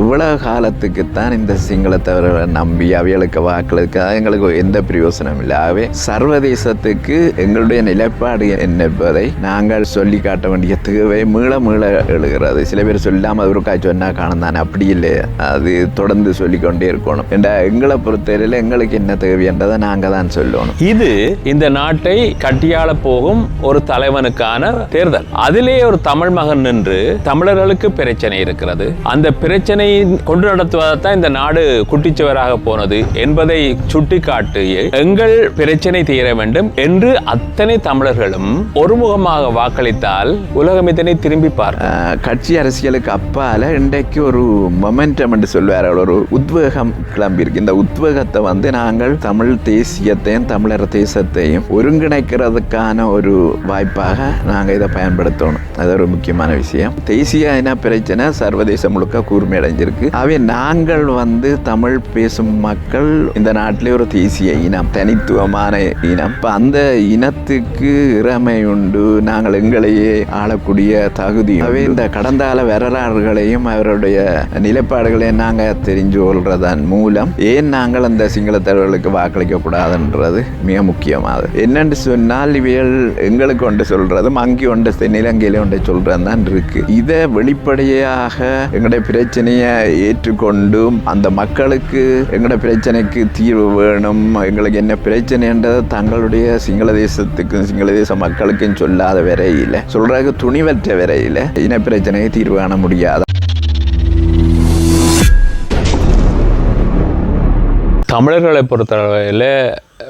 இவ்வளவு காலத்துக்குத்தான் இந்த சிங்களத்தவர்களை நம்பி அவைகளுக்கு வாக்களிக்க எங்களுக்கு எந்த பிரயோசனம் இல்லை. ஆகவே சர்வதேசத்துக்கு எங்களுடைய நிலைப்பாடு என்பதை நாங்கள் சொல்லி காட்ட வேண்டிய தேவை மீள மீள எழுகிறது. சில பேர் சொல்லாமல் ஒருக்கா சொன்னால் காணும் தானே. அப்படி இல்லை. அது தொடர்ந்து சொல்லிக்கொண்டே இருக்கணும். என்ற எங்களை பொறுத்தவரையில் எங்களுக்கு என்ன தேவை என்றதை நாங்கள் தான் சொல்லணும். இது இந்த நாட்டை கட்டியாள போகும் ஒரு தலைவனுக்கான தேர்தல். அதிலே ஒரு தமிழ் மகன் நின்று தமிழர்களுக்கு பிரச்சனை இருக்கிறது. அந்த பிரச்சனை கொண்டு நடத்துவதான் இந்த நாடு குட்டிச்சுவராக போனது என்பதை சுட்டிக்காட்டி எங்கள் பிரச்சனை தீர வேண்டும் என்று அத்தனை தமிழர்களும் ஒருமுகமாக வாக்களித்தால் உலகம் இதனை திரும்பி பார்க்கும் கட்சி அரசியலுக்கு அப்பால இன்றைக்கு ஒரு மொமெண்டம் என்று சொல்வார்கள் ஒரு உத்வேகம் கிளம்பியிருக்கு. இந்த உத்வேகத்தை வந்து நாங்கள் தமிழ் தேசியத்தையும் தமிழர் தேசத்தையும் ஒருங்கிணைக்கிறதுக்கான ஒரு வாய்ப்பாக நாங்கள் இதை பயன்படுத்தணும். அது ஒரு முக்கியமான விஷயம். தேசிய இன பிரச்சனை சர்வதேசம் முழுக்க கூர்மையடை அடைஞ்சிருக்கு அவை நாங்கள் வந்து தமிழ் பேசும் மக்கள் இந்த நாட்டிலே ஒரு தேசிய இனம் தனித்துவமான இனம். இப்போ அந்த இனத்துக்கு இறமை உண்டு. நாங்கள் எங்களையே ஆளக்கூடிய தகுதி அவை இந்த கடந்த கால வரலாறுகளையும் அவருடைய நிலைப்பாடுகளையும் நாங்கள் தெரிஞ்சு கொள்றதன் மூலம் ஏன் நாங்கள் அந்த சிங்களத்தவர்களுக்கு வாக்களிக்க கூடாதுன்றது மிக முக்கியமானது. என்னென்று சொன்னால் இவைகள் எங்களுக்கு ஒன்று சொல்றதும் அங்கே ஒன்று நிலங்கையில் ஒன்று சொல்றது தான் இருக்கு. இதை வெளிப்படையாக எங்களுடைய பிரச்சனையை ஏற்றுக்கொண்டும் அந்த மக்களுக்கு எங்களோட பிரச்சனைக்கு தீர்வு வேணும். எங்களுக்கு என்ன பிரச்சனைன்றதை தங்களுடைய சிங்கள தேசத்துக்கும் சிங்கள தேச மக்களுக்கும் சொல்லாத வரையில் சொல்றதுக்கு துணிவற்ற வரையில் இன பிரச்சனையை தீர்வு காண முடியாது தமிழர்களை பொறுத்தளவில்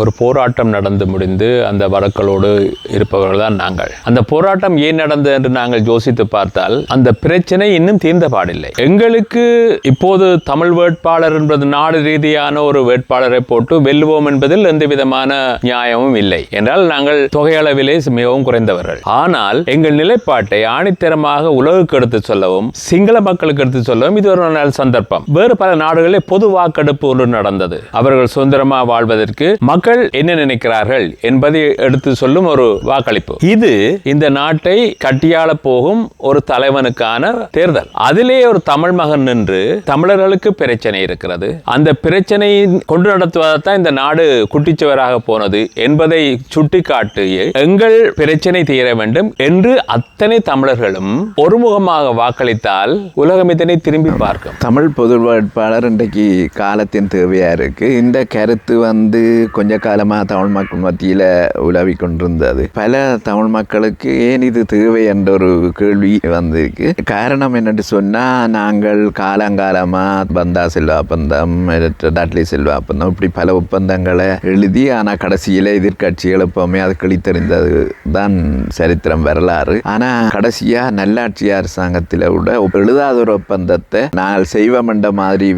ஒரு போராட்டம் நடந்து முடிந்து அந்த வழக்களோடு இருப்பவர்கள் தான் நாங்கள். அந்த போராட்டம் ஏன் நடந்தது என்று நாங்கள் யோசித்து பார்த்தால் அந்த பிரச்சனை இன்னும் தீர்ந்த பாடில்லை. எங்களுக்கு இப்போது தமிழ் வேட்பாளர் என்பது நாடு ரீதியான ஒரு வேட்பாளரை போட்டு வெல்லுவோம் என்பதில் எந்த விதமான நியாயமும் இல்லை. என்றால் நாங்கள் தொகையளவிலே மிகவும் குறைந்தவர்கள். ஆனால் எங்கள் நிலைப்பாட்டை ஆணித்தரமாக உலகுக்கு எடுத்து சொல்லவும் சிங்கள மக்களுக்கு எடுத்து சொல்லவும் இது ஒரு நல்ல சந்தர்ப்பம். வேறு பல நாடுகளில் பொது வாக்கெடுப்பு ஒன்று நடந்தது. அவர்கள் சுதந்திரமாக வாழ்வதற்கு மக்கள் என்ன நினைக்கிறார்கள் என்பதை எடுத்து சொல்லும் ஒரு வாக்களிப்பு. இது இந்த நாட்டை கட்டியாள போகும் ஒரு தலைவனுக்கான தேர்தல். அதிலே ஒரு தமிழ் மகன் நின்று தமிழர்களுக்கு பிரச்சனை இருக்கிறது. அந்த பிரச்சனை கொண்டு நடத்துவதான் இந்த நாடு குட்டிச்சுவராக போனது என்பதை சுட்டிக்காட்டி எங்கள் பிரச்சனை தீர வேண்டும் என்று அத்தனை தமிழர்களும் ஒருமுகமாக வாக்களித்தால் உலகம் இதனை திரும்பி பார்க்கும். தமிழ் பொது வேட்பாளர் இன்றைக்கு காலத்தின் தேவையா இருக்கு. இந்த கருத்து வந்து கொஞ்ச காலமாக தமிழ் மக்கள் மத்தியில் உலவி கொண்டிருந்தது பல தமிழ் மக்களுக்கு ஏன் இது தேவை என்ற ஒரு கேள்வி வந்திருக்கு. காரணம் என்னென்று சொன்னா நாங்கள் காலங்காலமா பந்தா செல்வா ஒப்பந்தம் டாட்லி செல்வா ஒப்பந்தம் இப்படி பல ஒப்பந்தங்களை எழுதி ஆனால் கடைசியில் எதிர்க்கட்சிகள் எப்போவுமே அது கிழித்தறிந்தது தான் சரித்திரம் வரலாறு. ஆனா கடைசியா நல்லாட்சி அரசாங்கத்தில் விட எழுதாத ஒரு ஒப்பந்தத்தை நாங்கள் செய்வோம் என்ற மாதிரி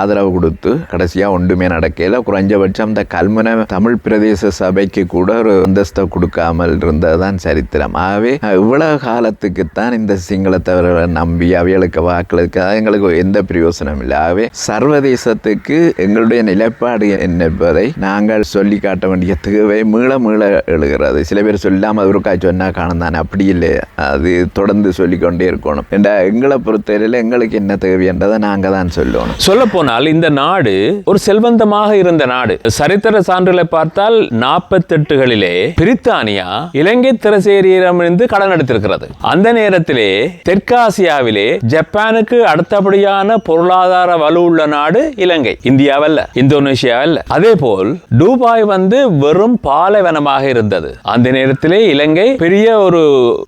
ஆதரவு கொடுத்து கடைசியா ஒன்றுமே நடக்கல. குறைஞ்சபட்சம் இந்த கல்முனை தமிழ் பிரதேச சபைக்கு கூட ஒரு அந்தஸ்தை கொடுக்காமல் இருந்ததுதான் சரித்திரம். ஆகவே இவ்வளவு காலத்துக்குத்தான் இந்த சிங்களத்தவர்களை நம்பி அவைகளுக்கு வாக்களிக்க எங்களுக்கு எந்த பிரயோசனம் இல்லை. ஆகவே சர்வதேசத்துக்கு எங்களுடைய நிலைப்பாடு என்பதை நாங்கள் சொல்லி காட்ட வேண்டிய தேவை மீள மீள எழுகிறது. சில பேர் சொல்லாமல் ஒருக்கா சொன்னா காணும் தான். அப்படி இல்லை. அது தொடர்ந்து சொல்லிக்கொண்டே இருக்கணும். என்ற எங்களை பொறுத்தவரையில் எங்களுக்கு என்ன தேவை என்றதை நாங்கள் தான் சொல்லணும். சொல்ல போனால் இந்த நாடு ஒரு செல்வந்தமாக இருந்த நாடு. சரித்திர சான்றுகளை பார்த்தால் நாற்பத்தெட்டுகளிலே பிரித்தானியா இலங்கை திரசேரியிடமிருந்து கடன் எடுத்திருக்கிறது. அந்த நேரத்திலே தெற்காசியாவிலே ஜப்பானுக்கு அடுத்தபடியான பொருளாதார வலு உள்ள நாடு இலங்கை. இந்தியாவல்ல இந்தோனேஷியாவல்ல. அதே போல் டூபாய் வந்து வெறும் பாலைவனமாக இருந்தது. அந்த நேரத்திலே இலங்கை பெரிய ஒரு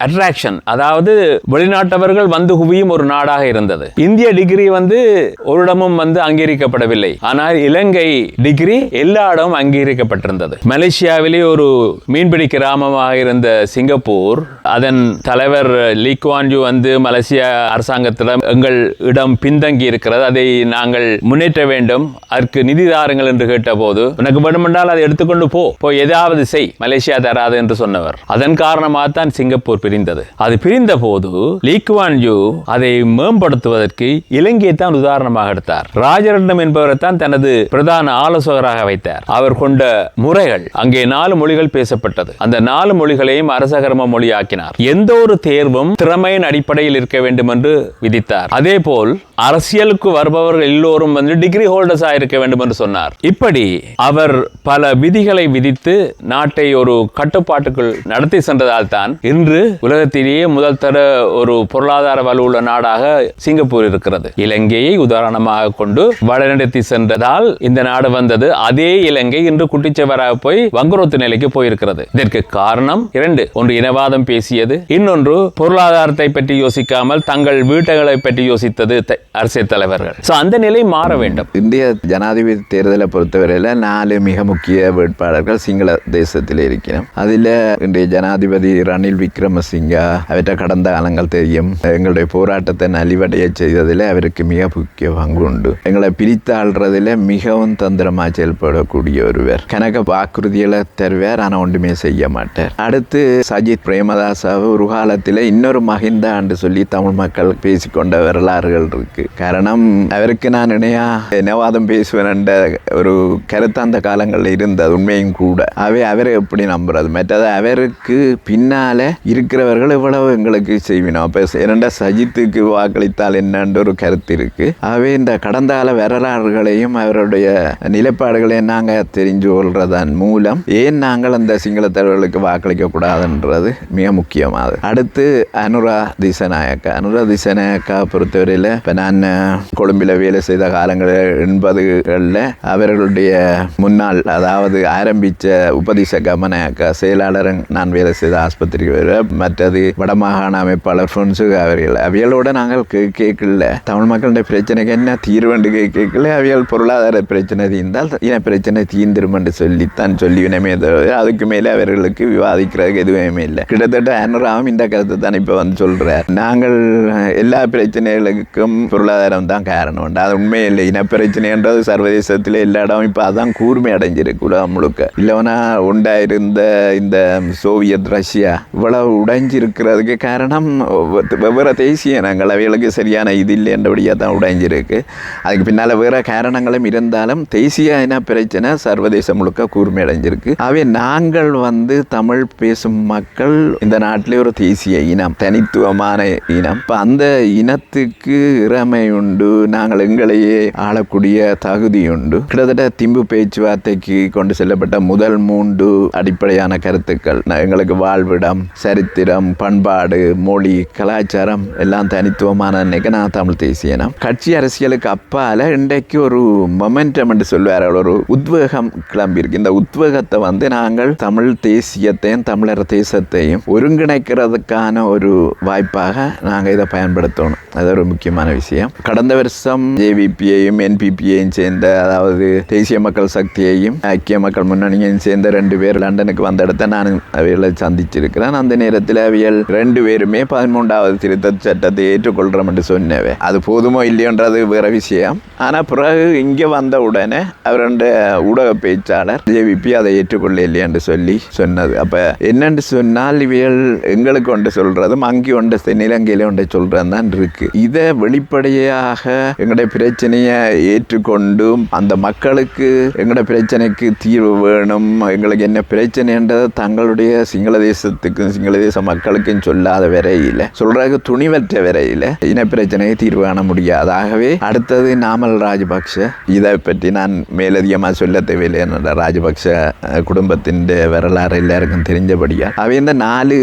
அட்ராக்ஷன் அதாவது வெளிநாட்டவர்கள் வந்து குவியும் ஒரு நாடாக இருந்தது. இந்திய டிகிரி வந்து ஒரு இடமும் வந்து அங்கீகரிக்கப்படவில்லை. ஆனால் இலங்கை டிகிரி எல்லா இடமும் அங்கீகரிக்கப்பட்டிருந்தது. மலேசியாவிலே ஒரு மீன்பிடி கிராமமாக இருந்த சிங்கப்பூர் அதன் தலைவர் லீக்வான்ஜு வந்து மலேசியா அரசாங்கத்திடம் எங்கள் இடம் பின்தங்கி இருக்கிறது. அதை நாங்கள் முன்னேற்ற வேண்டும். அதற்கு நிதி தாருங்கள் என்று கேட்டபோது உனக்கு வேண்டுமென்றால் அதை எடுத்துக்கொண்டு போ. போய் ஏதாவது செய். மலேசியா தராது என்று சொன்னவர். அதன் காரணமாக தான் சிங்கப்பூர் பிரிந்தது. அது பிரிந்த போது லீக்வான்ஜு அதை மேம்படுத்துவதற்கு இலங்கையை தான் உதாரணமாக எடுத்தார். ராஜரட்னம் என்பவரை தான் தனது பிரதான ஆலோசகராக வைத்தார். அவர் கொண்ட முறைகள் அங்கே நாலு மொழிகள் பேசப்பட்டது. அந்த நாலு மொழிகளையும் அரசகர்ம மொழியாக்கினார். எந்த ஒரு தேர்வும் திறமையின் அடிப்படையில் இருக்க வேண்டும் என்று விதித்தார். அதே போல் அரசியலுக்கு வருபவர்கள் எல்லோரும் வந்து டிகிரி ஹோல்டர்ஸாக இருக்க வேண்டும் என்று சொன்னார். இப்படி அவர் பல விதிகளை விதித்து நாட்டை ஒரு கட்டுப்பாட்டுக்குள் நடத்தி சென்றதால் தான் இன்று உலகத்திலேயே முதல் தர ஒரு பொருளாதார வலுவுள்ள நாடாக சிங்கப்பூர் இருக்கிறது. இலங்கையை உதாரணமாக கொண்டு வழிநடத்தி சென்றதால் இந்த நாடு வந்தது. அதே இலங்கை இன்று குட்டிச்சவராக போய் வங்குரோத்து நிலைக்கு போயிருக்கிறது. இதற்கு காரணம் இரண்டு. ஒன்று இனவாதம் பேசியது. இன்னொன்று பொருளாதாரத்தை பற்றி யோசிக்காமல் தங்கள் வீட்டுகளை பற்றி யோசித்தது. அரசியல் தலைவர்கள் So, அந்த நிலை மாற வேண்டும். இந்திய ஜனாதிபதி தேர்தலை பொறுத்தவரையில் நாலு மிக முக்கிய வேட்பாளர்கள் சிங்கள தேசத்தில் இருக்கிறோம். அதில் இன்றைய ஜனாதிபதி ரணில் விக்ரமசிங்கா அவற்றை கடந்த காலங்கள் தெரியும். எங்களுடைய போராட்டத்தை நலிவடைய செய்ததில் அவருக்கு மிக முக்கிய பங்கு உண்டு. எங்களை பிரித்தாள்றதில் மிகவும் தந்திரமாக செயல்படக்கூடிய ஒருவர். கணக்க வாக்குறுதிகளை தருவார் ஆனால் ஒன்றுமே செய்ய மாட்டார். அடுத்து சஜித் பிரேமதாசாவை ஒரு காலத்தில் இன்னொரு மகிந்தா என்று சொல்லி தமிழ் மக்கள் பேசிக்கொண்ட வரலாறுகள் இருக்கு. காரணம் அவருக்கு நான் இணையா என்னவாதம் பேசுவேன் என்ற ஒரு கருத்து அந்த காலங்களில் இருந்தது உண்மையும் கூட. அவை அவரை எப்படி நம்புறது? மற்றது அவருக்கு பின்னால இருக்கிறவர்கள் இவ்வளவு எங்களுக்கு செய்வினோம் அப்போ இரண்டா சஜித்துக்கு வாக்களித்தால் என்னன்ற ஒரு கருத்து இருக்கு. ஆகவே இந்த கடந்த கால வரலாறுகளையும் அவருடைய நிலைப்பாடுகளையும் நாங்கள் தெரிஞ்சு கொள்றதன் மூலம் ஏன் நாங்கள் அந்த சிங்கள தலைவர்களுக்கு வாக்களிக்க கூடாதுன்றது மிக முக்கியமானது. அடுத்து அனுரா திசநாயக்கா. அனுரா திசநாயக்கா பொறுத்தவரையில் இப்போ நான் கொழும்பில் வேலை செய்த காலங்களில் எண்பதுகளில் அவர்களுடைய முன்னாள் அதாவது ஆரம்பித்த உபதேச கமன செயலாளர் நான் வேலை செய்த ஆஸ்பத்திரிக்கு வர மற்றது வடமாகாண அமைப்பாளர் ஃபுன்சுகா அவர்கள். அவியலோட நாங்கள் கே- கேட்கல. தமிழ் மக்களுடைய பிரச்சனைக்கு என்ன தீர்வுண்டு கேட்கல. அவியல் பொருளாதார பிரச்சனை தீர்ந்தால் இன பிரச்சனை தீர்ந்துரும் என்று சொல்லித்தான் சொல்லி வினமே அதுக்கு மேலே அவர்களுக்கு விவாதிக்கிறதுக்கு எதுவுமே இல்லை. கிட்டத்தட்ட அனுராம் இந்த கருத்தை தான் இப்போ வந்து சொல்கிறார் நாங்கள் எல்லா பிரச்சனைகளுக்கும் பொருளாதாரம் தான் காரணம் உண்டு. அது உண்மை இல்லை இனப்பிரச்சனைன்றது சர்வதேசத்தில் எல்லா இடம் இப்போ அதான் கூர்மை அடைஞ்சிருக்கு உலகம் முழுக்க. இல்லைனா உண்டாயிருந்த இந்த சோவியத் ரஷ்யா இவ்வளவு உடைஞ்சிருக்கிறதுக்கு காரணம் வெ- வெவ்வேறு தேசிய இனங்கள். அவைகளுக்கு சரியான இது இல்லைன்றபடியாக தான் உடைஞ்சிருக்கு. அதுக்கு பின்னால் வேறு காரணங்களும் இருந்தாலும் தேசிய இன பிரச்சனை சர்வதேசம் முழுக்க கூர்மை அடைஞ்சிருக்கு. அவை நாங்கள் வந்து தமிழ் பேசும் மக்கள் இந்த நாட்டிலே ஒரு தேசிய இனம் தனித்துவமான இனம். இப்போ அந்த இனத்துக்கு இறமை உண்டு நாங்கள் எங்களையே ஆளக்கூடிய தகுதி உண்டு கிட்டத்தட்ட திம்பு பேச்சுவார்த்தைக்கு கொண்டு செல்லப்பட்ட முதல் மூன்று அடிப்படையான கருத்துக்கள். எங்களுக்கு வாழ்விடம் சரித்திரம் பண்பாடு மொழி கலாச்சாரம் எல்லாம் தனித்துவமான அன்னைக்கு நான் தமிழ் தேசியனம். கட்சி அரசியலுக்கு அப்பால இன்றைக்கு ஒரு மொமெண்டம் என்று சொல்வார்கள். ஒரு உத்வேகம் கிளம்பியிருக்கு. இந்த உத்வேகத்தை வந்து நாங்கள் தமிழ் தேசியத்தையும் தமிழர் தேசத்தையும் ஒருங்கிணைக்கிறதுக்கான ஒரு வாய்ப்பாக நாங்கள் இதை பயன்படுத்தணும். அது ஒரு முக்கியமான விஷயம். கடந்த வருஷம் ஜேவிபியையும் என்பிபியையும் சேர்ந்த அதாவது தேசிய மக்கள் சக்தியையும் ஐக்கிய மக்கள் முன்னணியையும் சேர்ந்த ரெண்டு பேர் லண்டனுக்கு வந்த இடத்த நான் அவைகளை சந்திச்சிருக்கிறேன். அந்த நேரத்தில் அவியல் ரெண்டு பேருமே பதிமூன்றாவது திருத்த சட்டத்தை ஏற்றுக்கொள்கிறோம் என்று சொன்னவே அது போதுமோ இல்லையோன்றது வேற விஷயம். ஆனால் பிறகு இங்கே வந்த உடனே அவருடைய ஊடக பேச்சாளர் ஜேவிபி அதை ஏற்றுக்கொள்ள இல்லையா என்று சொல்லி சொன்னது. அப்போ என்னென்று சொன்னால் இவைகள் எங்களுக்கு ஒன்று சொல்கிறதும் அங்கே ஒன்று நிலங்கையில் ஒன்றை சொல்கிறதான் இருக்குது இருக்கு. இதை வெளிப்படையாக எங்களுடைய பிரச்சனையை ஏற்றுக்கொண்டும் அந்த மக்களுக்கு எங்களுடைய பிரச்சனைக்கு தீர்வு வேணும். எங்களுக்கு என்ன பிரச்சனைன்றதை தங்களுடைய சிங்கள தேசத்துக்கும் சிங்கள தேச மக்களுக்கும் சொல்லாத வரையில் சொல்றதுக்கு துணிவற்ற வரையில் இன பிரச்சனையை தீர்வு காண முடியாது. ஆகவே அடுத்தது நாமல் ராஜபக்ஷ. இதை பற்றி நான் மேலதிகமாக சொல்ல தேவையில்லை. என்னோட ராஜபக்ஷ குடும்பத்தின் வரலாறு எல்லாருக்கும் தெரிஞ்சபடியா. அவை இந்த நாலு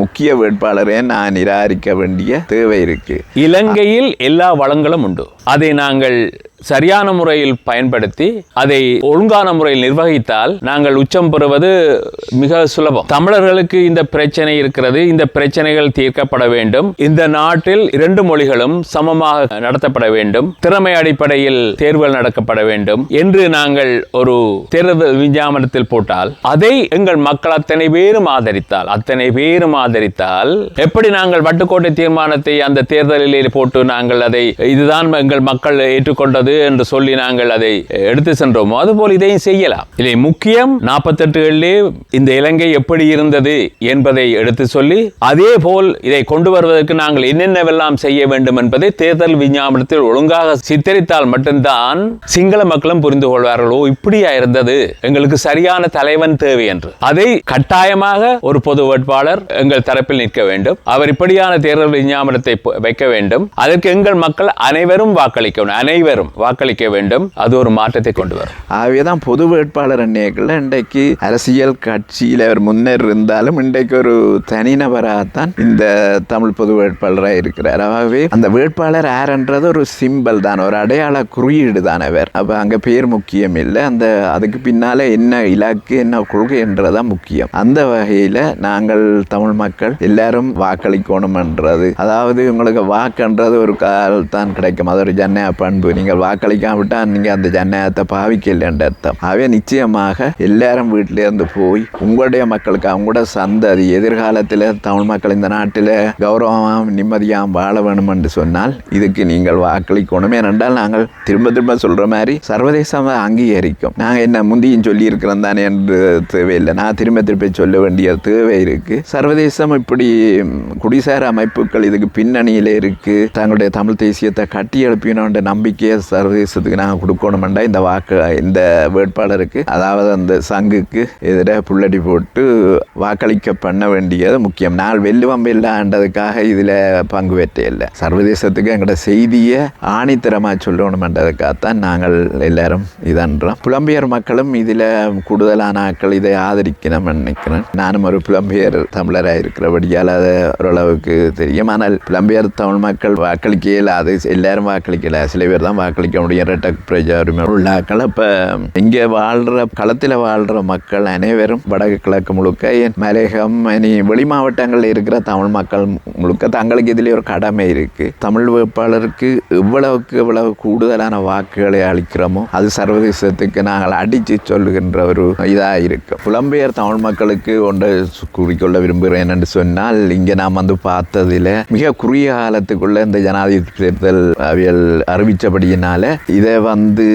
முக்கிய வேட்பாளரை நான் நிராகரிக்க வேண்டிய தேவை இருக்கு. இலங்கையில் எல்லா வளங்களும் உண்டு. அதை நாங்கள் சரியான முறையில் பயன்படுத்தி அதை ஒழுங்கான முறையில் நிர்வகித்தால் நாங்கள் உச்சம் பெறுவது மிக சுலபம். தமிழர்களுக்கு இந்த பிரச்சனை இருக்கிறது. இந்த பிரச்சனைகள் தீர்க்கப்பட வேண்டும். இந்த நாட்டில் இரண்டு மொழிகளும் சமமாக நடத்தப்பட வேண்டும். திறமை அடிப்படையில் தேர்வுகள் நடக்கப்பட வேண்டும். என்று நாங்கள் ஒரு தேர்தல் விஞ்ஞாபனத்தில் போட்டால் அதை எங்கள் மக்கள் அத்தனை பேரும் ஆதரித்தால் அத்தனை பேரும் ஆதரித்தால் எப்படி நாங்கள் வட்டுக்கோட்டை தீர்மானத்தை அந்த தேர்தலில் போட்டு நாங்கள் அதை இதுதான் எங்கள் மக்கள் ஏற்றுக்கொண்டது என்று சொல்லி நாங்கள் அதை எடுத்து சென்றோமோ அதுபோல் இதையும் செய்யலாம். இதை முக்கியம் நாற்பத்தெட்டுகளிலே இந்த இலங்கை எப்படி இருந்தது என்பதை எடுத்து சொல்லி அதே போல் இதை கொண்டு வருவதற்கு நாங்கள் என்னென்னவெல்லாம் செய்ய வேண்டும் என்பதை தேர்தல் விஞ்ஞாபனத்தில் ஒழுங்காக சித்தரித்தால் மட்டும்தான் சிங்கள மக்களும் புரிந்து கொள்வார்களோ இப்படியா இருந்தது? எங்களுக்கு சரியான தலைவன் தேவை என்று. அதை கட்டாயமாக ஒரு பொது வேட்பாளர் எங்கள் தரப்பில் நிற்க வேண்டும். அவர் இப்படியான தேர்தல் விஞ்ஞாபனத்தை வைக்க வேண்டும். அதற்கு எங்கள் மக்கள் அனைவரும் வாக்களிக்கணும். அனைவரும் வாக்களிக்க வேண்டும். அது ஒரு மாற்றத்தை கொண்டு வரும். ஆகவே தான் பொது வேட்பாளர் அன்னைக்குள்ள இன்றைக்கு அரசியல் கட்சியில் அவர் முன்னேறி இருந்தாலும் இன்றைக்கு ஒரு தனிநபராகத்தான் இந்த தமிழ் பொது வேட்பாளராக இருக்கிறார். ஆகவே அந்த வேட்பாளர் யார்ன்றது ஒரு சிம்பல் தான் ஒரு அடையாள குறியீடு தான் அவர். அப்போ அங்கே பேர் முக்கியம் இல்லை. அந்த அதுக்கு பின்னால் என்ன இலக்கு என்ன கொள்கை என்றதான் முக்கியம். அந்த வகையில் நாங்கள் தமிழ் மக்கள் எல்லாரும் வாக்களிக்கணும்ன்றது. அதாவது உங்களுக்கு வாக்குன்றது ஒரு கால் தான் கிடைக்கும். அது ஒரு ஜன்னய பண்பு நீங்கள் வாக்களிக்காவிட்டால் நீங்கள் அந்த ஜனநாயகத்தை பாவிக்கலைன்ற அர்த்தம் ஆகவே நிச்சயமாக எல்லாரும் வீட்டிலேருந்து போய் உங்களுடைய மக்களுக்கு அவங்களோட சந்ததி எதிர்காலத்தில் தமிழ் மக்கள் இந்த நாட்டில் கௌரவமாக நிம்மதியாக வாழ வேணும் என்று சொன்னால் இதுக்கு நீங்கள் வாக்களிக்கணும் ஏனென்றால் நாங்கள் திரும்ப திரும்ப சொல்கிற மாதிரி சர்வதேசம் அங்கீகரிக்கும் நாங்கள் என்ன முந்தியும் சொல்லியிருக்கிறோம் தானே என்று தேவையில்லை நான் திரும்ப திரும்ப சொல்ல வேண்டிய தேவை இருக்குது சர்வதேசம் இப்படி குடிசார அமைப்புகள் இதுக்கு பின்னணியில் இருக்குது தங்களுடைய தமிழ் தேசியத்தை கட்டி எழுப்பினோன்ற நம்பிக்கையை சர்வதேசத்துக்கு நாங்கள் கொடுக்கணுமெண்டா இந்த வாக்கு இந்த வேட்பாளருக்கு அதாவது அந்த சங்குக்கு எதிராக புள்ளடி போட்டு வாக்களிக்க பண்ண வேண்டியது முக்கியம். நாள் வெல்லுவம் இல்லாண்டதுக்காக இதில் பங்கு பெற்ற இல்லை. சர்வதேசத்துக்கு எங்களோட செய்தியை ஆணித்தரமாக சொல்லணுமென்றதுக்காகத்தான் நாங்கள் எல்லாரும் இதன்றோம். புலம்பெயர் மக்களும் இதில் கூடுதலான ஆட்கள் இதை ஆதரிக்கணும் நினைக்கிறேன். நானும் ஒரு புலம்பெயர் தமிழராக இருக்கிறபடியால் அதை ஓரளவுக்கு தெரியும். ஆனால் புலம்பெயர் தமிழ் மக்கள் வாக்களிக்க அது எல்லாரும் வாக்களிக்கல. சில பேர் தான் வாக்களிக்க முடியும். இரட்டை பிரஜா உரிமை உள்ள ஆட்கள் அப்போ இங்கே வாழ்கிற களத்தில் வாழ்கிற மக்கள் அனைவரும் வடக்கு கிழக்கு முழுக்க என் மலையகம் இனி வெளி மாவட்டங்களில் இருக்கிற தமிழ் மக்கள் முழுக்க தங்களுக்கு இதில் ஒரு கடமை இருக்குது தமிழ் வேட்பாளருக்கு எவ்வளவுக்கு எவ்வளவு கூடுதலான வாக்குகளை அளிக்கிறோமோ அது சர்வதேசத்துக்கு நாங்கள் அடித்து சொல்லுகின்ற ஒரு இதாக இருக்கு. புலம்பெயர் தமிழ் மக்களுக்கு ஒன்றை கூறிக்கொள்ள விரும்புகிறேன் என்று சொன்னால் இங்கே நாம் வந்து பார்த்ததில் மிக குறுகிய காலத்துக்குள்ள இந்த ஜனாதிபதி தேர்தல் அவியல் அறிவித்தபடியினால இதை வந்து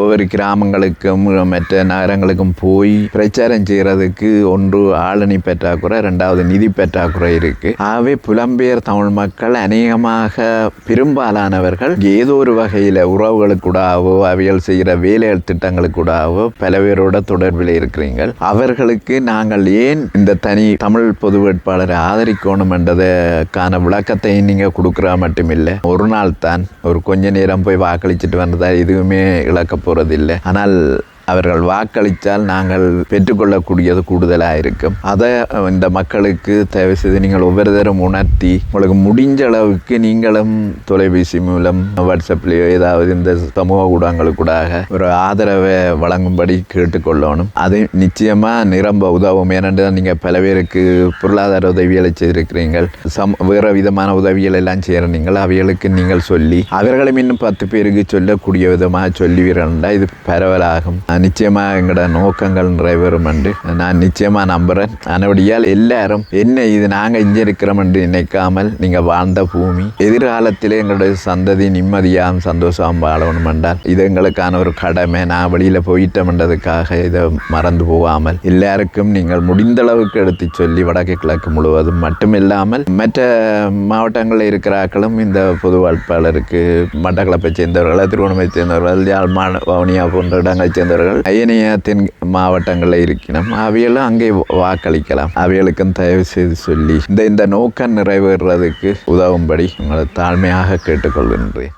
ஒவ்வொரு கிராமங்களுக்கும் மற்ற நகரங்களுக்கும் போய் பிரச்சாரம் செய்கிறதுக்கு ஒன்று ஆளணி பற்றாக்குறை ரெண்டாவது நிதி பற்றாக்குறை இருக்கு. ஆகவே புலம்பெயர் தமிழ் மக்கள் அநேகமாக பெரும்பாலானவர்கள் ஏதோ ஒரு வகையில் உறவுகளுக்கூடாவோ அவைகள் செய்கிற வேலைகள் திட்டங்களுக்கூடாவோ பல பேரோட தொடர்பில் இருக்கிறீர்கள். அவர்களுக்கு நாங்கள் ஏன் இந்த தனி தமிழ் பொது வேட்பாளரை ஆதரிக்கணும் என்றதுக்கான விளக்கத்தை நீங்கள் கொடுக்குறா மட்டுமில்லை ஒரு நாள் தான் ஒரு கொஞ்ச நேரம் போய் வாக்களிச்சுட்டு வந்ததா எதுவுமே இழக்க போகிறதில்லை ஆனால் அவர்கள் வாக்களித்தால் நாங்கள் பெற்றுக்கொள்ளக்கூடியது கூடுதலாக இருக்கும் அதை இந்த மக்களுக்கு தயவு செய்து நீங்கள் ஒவ்வொரு தரம் உணர்த்தி உங்களுக்கு முடிஞ்ச அளவுக்கு நீங்களும் தொலைபேசி மூலம் வாட்ஸ்அப்லேயோ ஏதாவது இந்த சமூக ஊடகங்களுக்கூடாக ஒரு ஆதரவை வழங்கும்படி கேட்டுக்கொள்ளணும். அது நிச்சயமாக நிரம்ப உதவும். ஏனென்றால் நீங்கள் பல பேருக்கு பொருளாதார உதவிகளை செய்திருக்கிறீர்கள். சம் வேறு விதமான உதவிகள் எல்லாம் செய்கிறீங்கள் அவைகளுக்கு நீங்கள் சொல்லி அவர்களும் இன்னும் பத்து பேருக்கு சொல்லக்கூடிய விதமாக சொல்லுவீர்கள்டா இது பரவலாகும். நிச்சயமாக எங்களோட நோக்கங்கள் நிறைவேறும் என்று நான் நிச்சயமாக நம்புகிறேன் ஆனபடியால் எல்லாரும் என்ன இது நாங்கள் இங்கே இருக்கிறோம் என்று நினைக்காமல் நீங்கள் வாழ்ந்த பூமி எதிர்காலத்தில் எங்களுடைய சந்ததி நிம்மதியாகவும் சந்தோஷமாகவும் வாழணும் என்றால் இது எங்களுக்கான ஒரு கடமை. நான் வெளியில் போயிட்டோம்ன்றதுக்காக இதை மறந்து போகாமல் எல்லாருக்கும் நீங்கள் முடிந்த அளவுக்கு எடுத்து சொல்லி வடக்கு கிழக்கு முழுவதும் மட்டுமில்லாமல் மற்ற மாவட்டங்களில் இருக்கிற ஆக்களும் இந்த பொது வேட்பாளருக்கு மட்டக்களப்பை சேர்ந்தவர்கள் திருவண்ணாமலை சேர்ந்தவர்கள் யாழ்மான வவுனியா போன்ற இடங்களை சேர்ந்தவர்கள் அயனிய தென் மாவட்டங்களில் இருக்கணும் அவைகளும் அங்கே வாக்களிக்கலாம். அவைகளுக்கும் தயவு செய்து சொல்லி இந்த இந்த நோக்கம் நிறைவேறதுக்கு உதவும்படி உங்களை தாழ்மையாக கேட்டுக்கொள்கின்றேன்.